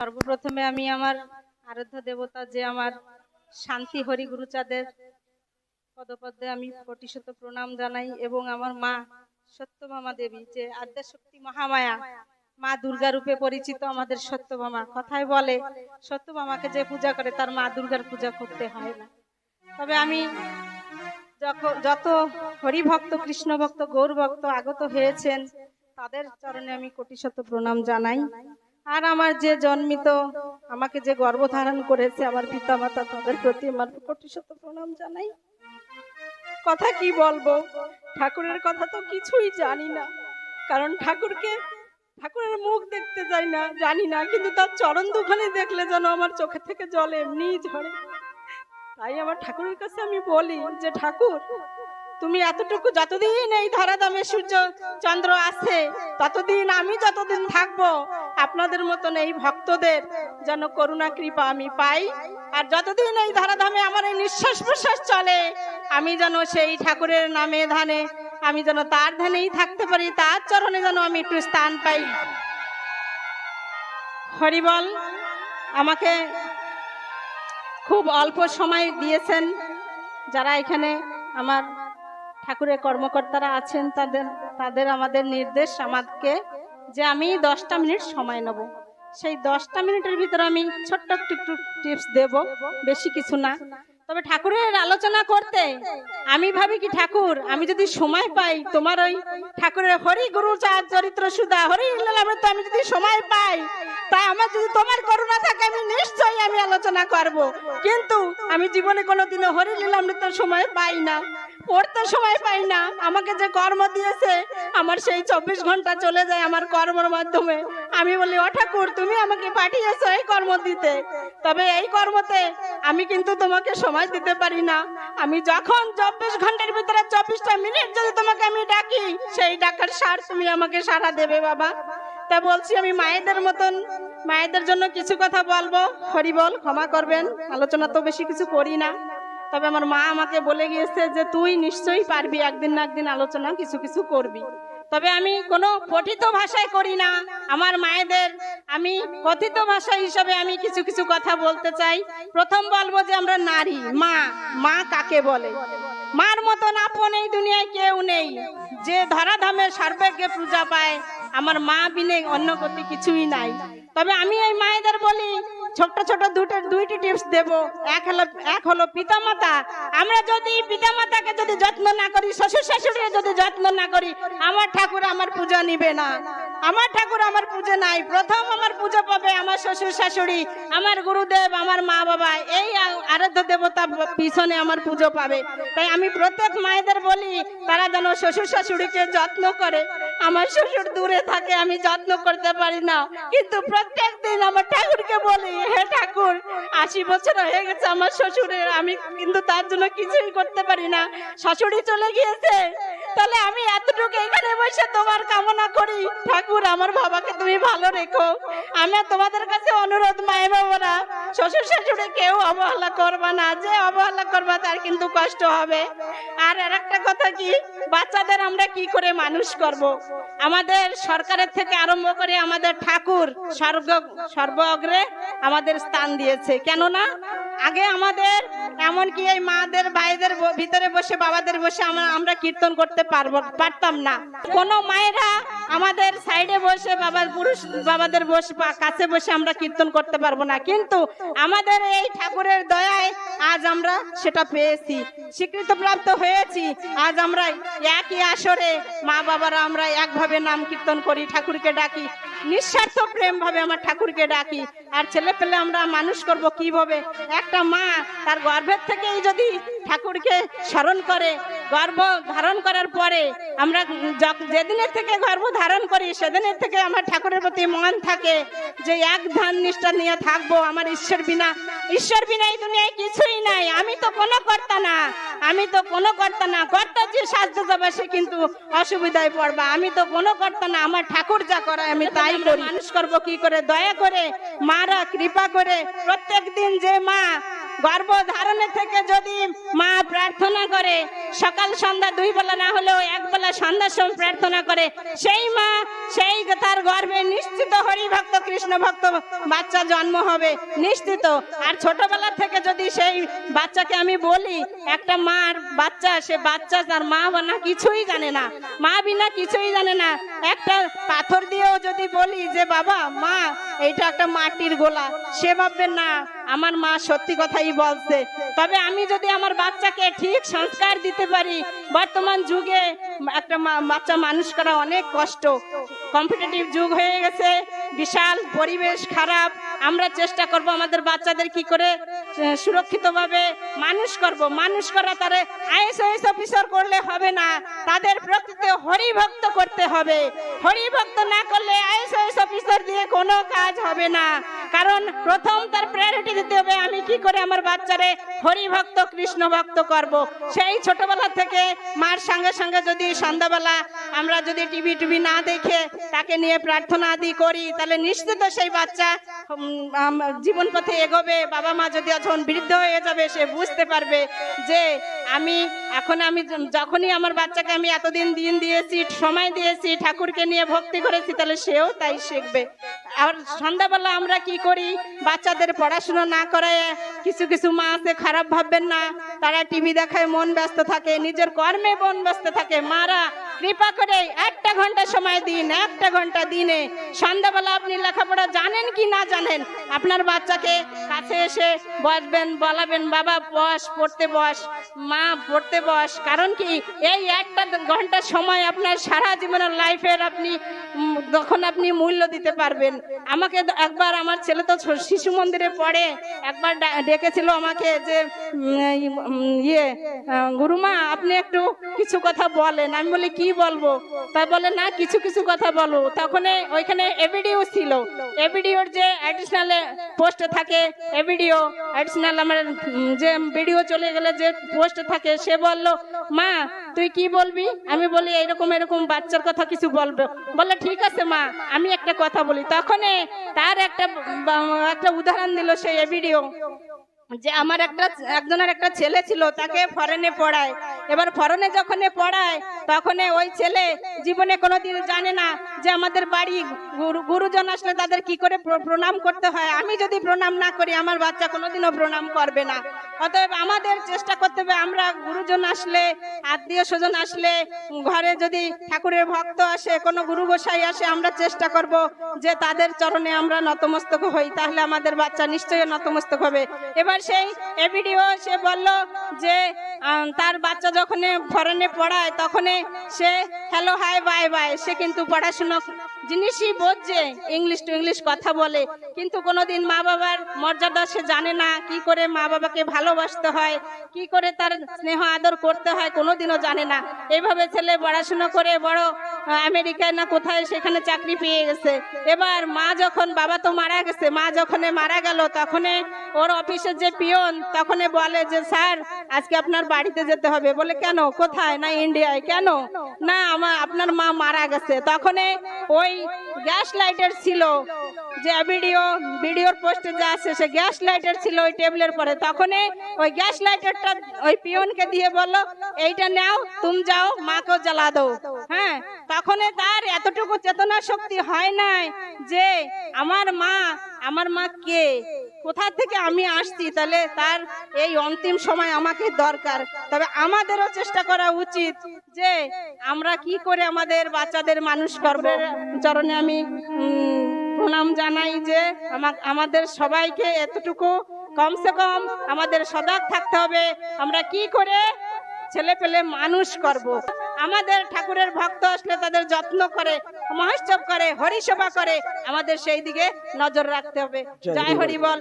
সর্বপ্রথমে আমি আমার আরাধ্য দেবতা যে আমার শান্তি হরি গুরুচাঁদের পদপদ্মে আমি কোটিশত প্রণাম জানাই এবং আমার মা সত্যভামা দেবী যে আদ্যাশক্তি মহামায়া, মা দুর্গা রূপে পরিচিত আমাদের সত্যভামা, কথায় বলে, সত্যভামাকে যে পূজা করে তার মা দুর্গার পূজা করতে হয় না। তবে আমি যত হরিভক্ত কৃষ্ণ ভক্ত গৌর ভক্ত আগত হয়েছেন, তাদের চরণে আমি কোটিশত প্রণাম জানাই। আর আমার যে জন্মিত, আমাকে যে গর্ভধারণ করেছে আমার পিতা মাতা তাদের প্রতি আমার কোটিশত প্রণাম জানাই। কথা কি বলব? ঠাকুরের কথা তো কিছুই জানি না। কারণ ঠাকুরকে, ঠাকুরের মুখ দেখতে যাই না, জানি না, কিন্তু তার চরণ দুখানে দেখলে যেন আমার চোখে থেকে জল এমনি ঝরে। তাই আমার ঠাকুরের কাছে আমি বলি যে, ঠাকুর তুমি এতটুকু যতদিন এই ধরাধামে সূর্য চন্দ্র আছে, ততদিন আমি যতদিন থাকব, আপনাদের মতন এই ভক্তদের যেন করুণা, কৃপা আমি পাই। আর যতদিন এই ধরাধামে আমার এই নিঃশ্বাস প্রশ্বাস চলে, আমি যেন সেই ঠাকুরের নামে ধানে আমি যেন তার ধানেই থাকতে পারি, তার চরণে যেন আমি একটু স্থান পাই। হরিবল আমাকে খুব অল্প সময় দিয়েছেন যারা এখানে আমার ঠাকুরের কর্মকর্তারা আছেন, তাদের তাদের আমাদের নির্দেশ আমাকে যে আমি দশটা মিনিট সময় নেব। সেই দশটা মিনিটের ভিতরে আমি ছোট্ট একটু টিপস দেব, বেশি কিছু না। তবে ঠাকুরের আলোচনা করতে আমি ভাবি কি, ঠাকুর, আমি যদি সময় পাই, তোমার ওই ঠাকুরের হরি গুরু চার চরিত্র সুদা, হরি লীলামৃত আমি যদি সময় পাই, তা আমার যদি তোমার করুণা থাকে, আমি নিশ্চয়ই আমি আলোচনা করব। কিন্তু আমি জীবনে কোনোদিনও হরি লীলামৃত সময় পাই না। পড়তে সময় পাই না। আমাকে যে কর্ম দিয়েছে, আমার সেই চব্বিশ ঘণ্টা চলে যায় আমার কর্মের মাধ্যমে। আমি বলি, ও ঠাকুর, তুমি আমাকে পাঠিয়েছো এই কর্ম দিতে। তবে এই কর্মতে আমি কিন্তু তোমাকে সময় দিতে পারি না। আমি যখন চব্বিশ ঘণ্টার ভিতরে চব্বিশটা মিনিট যদি তোমাকে আমি ডাকি, সেই ডাকার সার তুমি আমাকে সারা দেবে বাবা। তা বলছি, আমি মায়েদের মতন, মায়েদের জন্য কিছু কথা বলব। হরি বল, ক্ষমা করবেন। আলোচনা তো বেশি কিছু করি না। তবে আমার মা আমাকে বলে গিয়েছে যে তুই নিশ্চয়ই পারবি, একদিন না একদিন আলোচনা, কিছু কিছু করবি। তবে আমি কোনো পঠিত ভাষায় করি না। আমার মায়েদের আমি কথিত ভাষা হিসাবে আমি কিছু কিছু কথা বলতে চাই। প্রথম বলব যে আমরা নারী, মা মা কাকে বলে? মার মতন আপন এই দুনিয়ায় কেউ নেই। যে ধরাধামে সর্বজ্ঞে পূজা পায়, আমার মা বিনে অন্য গতি কিছুই নাই। তবে আমি এই মায়েদের বলি ছোট ছোট দুটো, দুইটি টিপস দেব। এক হলো এক হলো পিতামাতা। আমরা যদি পিতামাতাকে যদি যত্ন না করি, শ্বশুর শাশুড়ির যদি যত্ন না করি, আমার ঠাকুর আমার পূজা নিবে না। আমার ঠাকুর আমার পুজো নাই। প্রথম আমার পুজো পাবে আমার শ্বশুর শাশুড়ি, আমার গুরুদেব, আমার মা বাবা। এই আরাধ্য দেবতা পিছনে আমার পুজো পাবে। তাই আমি প্রত্যেক মায়েদের বলি, তারা যেন শ্বশুর শাশুড়িকে যত্ন করে। আমার শ্বশুর দূরে থাকে, আমি যত্ন করতে পারি না। কিন্তু প্রত্যেক দিন আমার ঠাকুরকে বলি, হে ঠাকুর, আশি বছর হয়ে গেছে আমার শ্বশুরের, আমি কিন্তু তার জন্য কিছুই করতে পারি না। শাশুড়ি চলে গিয়েছে তাহলে আমি এতটুকু এখানে বসে তোমার কামনা করি। ঠাকুর, আমার বাবাকে তুমি ভালো রেখো। আমি তোমাদের কাছে অনুরোধ, মায়ে বাবারা, শ্বশুর শাশুড়ি কেউ অবহেলা করবা না। যে অবহেলা করবা তার কিন্তু কষ্ট হবে। আর আর একটা কথা কি, বাচ্চাদের আমরা কি করে মানুষ করব। আমাদের সরকারের থেকে আরম্ভ করে আমাদের ঠাকুর স্বর্গ সর্ব অগ্রে আমাদের স্থান দিয়েছে। কেননা, আগে আমাদের এমনকি এই মাদের, ভাইদের ভিতরে বসে, বাবাদের বসে আমরা- কীর্তন করতে পারব পারতাম না। কোনো মায়েরা আমাদের সাইডে বসে, বাবার পুরুষ, বাবাদের বসে কাছে বসে আমরা কীর্তন করতে পারব না। কিন্তু আমাদের এই ঠাকুরের দয়ায় আজ আমরা সেটা পেয়েছি। স্বীকৃত প্রাপ্ত হয়েছি। আজ আমরা একই আসরে মা বাবারা আমরা একভাবে নাম কীর্তন করি, ঠাকুরকে ডাকি। নিঃস্বার্থ প্রেম ভাবে আমার ঠাকুরকে ডাকি। আর ছেলে পেলে আমরা মানুষ করব কীভাবে? একটা মা তার গর্ভের থেকেই যদি ঠাকুরকে স্মরণ করে, গর্ভ ধারণ করার পরে আমরা যেদিনের থেকে গর্ভ ধারণ করি, সেদিনের থেকে আমার ঠাকুরের প্রতি মন থাকে যে এক ধান নিষ্ঠা নিয়ে থাকব আমার ঈশ্বর বিনা। ঈশ্বর বিনা এই দুনিয়ায় কিছুই নাই। আমি তো কোনো কর্তা না। আমি তো কোনো কর্তা না কর্তা যে সাহায্য যাবে সে কিন্তু অসুবিধায় পড়বা। আমি তো কোনো কর্তা না, আমার ঠাকুর যা করে, আমি তাই করি। মানুষ করব কি করে? দয়া করে, মারা, কৃপা করে প্রত্যেক দিন যে মা গর্ভধারণে থেকে যদি মা প্রার্থনা করে, সকাল সন্ধ্যা দুই বেলা না হলেও এক বেলা সন্ধ্যার সময় প্রার্থনা করে, সেই মা, সেই তার গর্ভে নিশ্চিত হরি ভক্ত কৃষ্ণ ভক্ত বাচ্চা জন্ম হবে, নিশ্চিত। আর ছোটবেলা থেকে যদি সেই বাচ্চাকে আমি বলি, একটা মার বাচ্চা, সে বাচ্চা তার মা বানা কিছুই জানে না, মা বিনা কিছুই জানে না। একটা পাথর দিয়েও যদি বলি যে, বাবা, মা, এইটা একটা মাটির গোলা। সে ভাববে, না আমার মা সত্যি কথাই বলছে। তবে আমি যদি আমার বাচ্চাকে ঠিক সংস্কার দিতে পারি, বর্তমান যুগে একটা বাচ্চা মানুষ করা অনেক কষ্ট। কম্পিটিটিভ যুগ হয়ে গেছে, বিশাল পরিবেশ খারাপ। আমরা চেষ্টা করব আমাদের বাচ্চাদের কি করে সুরক্ষিতভাবে মানুষ করব। মানুষ করা তারে আইএসআইএস অফিসার করলে হবে না। তাদের প্রকৃত হরিভক্ত করতে হবে। হরিভক্ত না করলে আইএসআইএস অফিসার দিয়ে কোনো কাজ হবে না। কারণ প্রথম তার প্রায়োরিটি দিতে হবে, আমি কি করে আমার বাচ্চারে হরিভক্ত কৃষ্ণ ভক্ত করব? সেই ছোটবেলা থেকে মার সঙ্গে সঙ্গে যদি সন্ধ্যাবেলা আমরা যদি টিভি টিভি না দেখে তাকে নিয়ে প্রার্থনা আদি করি, তাহলে নিশ্চিত সেই বাচ্চা জীবন পথে এগোবে। বাবা মা যদি যখন বৃদ্ধ হয়ে যাবে, সে বুঝতে পারবে যে আমি, এখন আমি যখনই আমার বাচ্চাকে আমি এতদিন দিন দিয়েছি, সময় দিয়েছি, ঠাকুরকে নিয়ে ভক্তি করেছি, তাহলে সেও তাই শিখবে। আর সন্ধ্যাবেলা আমরা কি করি? বাচ্চাদের পড়াশোনা না করায় কিছু কিছু মা আছে, খারাপ ভাববেন না। তারা টিভি দেখায়, মন ব্যস্ত থাকে, নিজের কর্মে মন ব্যস্ত থাকে। মারা, কৃপা করে একটা ঘণ্টা সময় দিন, একটা ঘণ্টা দিনে। সন্ধ্যাবেলা আপনি লেখাপড়া জানেন কি না জানেন? আপনার বাচ্চাকে কাছে এসে বসবেন, বলাবেন, বাবা, বস, পড়তে বস, মা, পড়তে বস। কারণ কি, এই একটা ঘণ্টা সময় আপনার সারা জীবনের লাইফের আপনি তখন আপনি মূল্য দিতে পারবেন। আমাকে একবার আমার ছেলে তো শিশু মন্দিরে পড়ে। একবার ডেকেছিল আমাকে যে ইয়ে গুরুমা, আপনি একটু কিছু কথা বলেন। আমি বলি, কি বলব? তা বলে, না, কিছু কিছু কথা বলো। তখন ওইখানে এবিডিও ছিল। এবিডিওর যে অ্যাডিশনাল পোস্ট থাকে এবিডিও অ্যাডিশনাল আমার যে ভিডিও চলে গেলে যে পোস্ট থাকে, সে বলল, মা তুই কি বলবি? আমি বলি এরকম এরকম বাচ্চার কথা কিছু বলবে। বলে, ঠিক আছে, মা, আমি একটা কথা বলি। তখন তার একটা একটা উদাহরণ দিল সেই ভিডিও যে আমার একটা, একজনের একটা ছেলে ছিল, তাকে ফরেনে পড়ায়। এবার ফরেনে যখন পড়ায় তখন ওই ছেলে জীবনে কোনোদিন জানে না যে আমাদের বাড়ি গুরু- গুরুজন আসলে তাদের কি করে প্রণাম করতে হয়। আমি যদি প্রণাম না করি, আমার বাচ্চা কোনোদিনও প্রণাম করবে না। অতএব আমাদের চেষ্টা করতে হবে, আমরা গুরুজন আসলে, আত্মীয় স্বজন আসলে, ঘরে যদি ঠাকুরের ভক্ত আসে, কোনো গুরু গোসাই আসে, আমরা চেষ্টা করব যে তাদের চরণে আমরা নতমস্তক হই, তাহলে আমাদের বাচ্চা নিশ্চয়ই নতমস্তক হবে। এবার সেই এ ভিডিও সে বলল যে তার বাচ্চা যখন ফরেনে পড়ায় তখন সে হ্যালো হাই বাই বাই সে কিন্তু পড়াশুনো জিনিসই বোঝে ইংলিশ টু ইংলিশ কথা বলে। কিন্তু কোনোদিন মা বাবার মর্যাদা সে জানে না, কি করে মা বাবাকে ভালোবাসতে হয়, কি করে তার স্নেহ আদর করতে হয়, কোনোদিনও জানে না। এভাবে ছেলে পড়াশোনা করে বড় আমেরিকায় না কোথায় সেখানে চাকরি পেয়ে গেছে। এবার মা যখন, বাবা তো মারা গেছে, মা যখন মারা গেল, তখন ওর অফিসের যে পিয়ন, তখন বলে যে, স্যার, আজকে আপনার বাড়িতে যেতে হবে। বলে, কেন? কোথায়? না ইন্ডিয়ায় কেন? না আমার আপনার মা মারা গেছে। তখন ওই গ্যাস লাইটের ছিল, যে ভিডিও, ভিডিওর পোস্টে যা আছে, সে গ্যাস লাইটার ছিল ওই টেবিলের পরে। তখন ওই গ্যাস লাইটারটা ওই পিয়নকে দিয়ে বলল, এইটা নাও, তুমি যাও, মাকেও জ্বালা দাও। হ্যাঁ তখন তার এতটুকু চেতনা শক্তি হয় নাই যে, আমার মা আমার মা কে? কোথা থেকে আমি আসছি? তাহলে তার এই অন্তিম সময় আমাকে দরকার। তবে আমাদেরও চেষ্টা করা উচিত যে আমরা কি করে আমাদের বাচ্চাদের মানুষ করব। চরণে আমি প্রণাম জানাই যে আমা- আমাদের সবাইকে এতটুকু কমসে কম আমাদের সজাগ থাকতে হবে। আমরা কি করে ছেলে পেলে মানুষ করব। আমাদের ঠাকুরের ভক্ত আসলে তাদের যত্ন করে মহোৎসব করে হরিসভা করে আমাদের সেই দিকে নজর রাখতে হবে। জয় হরি বল।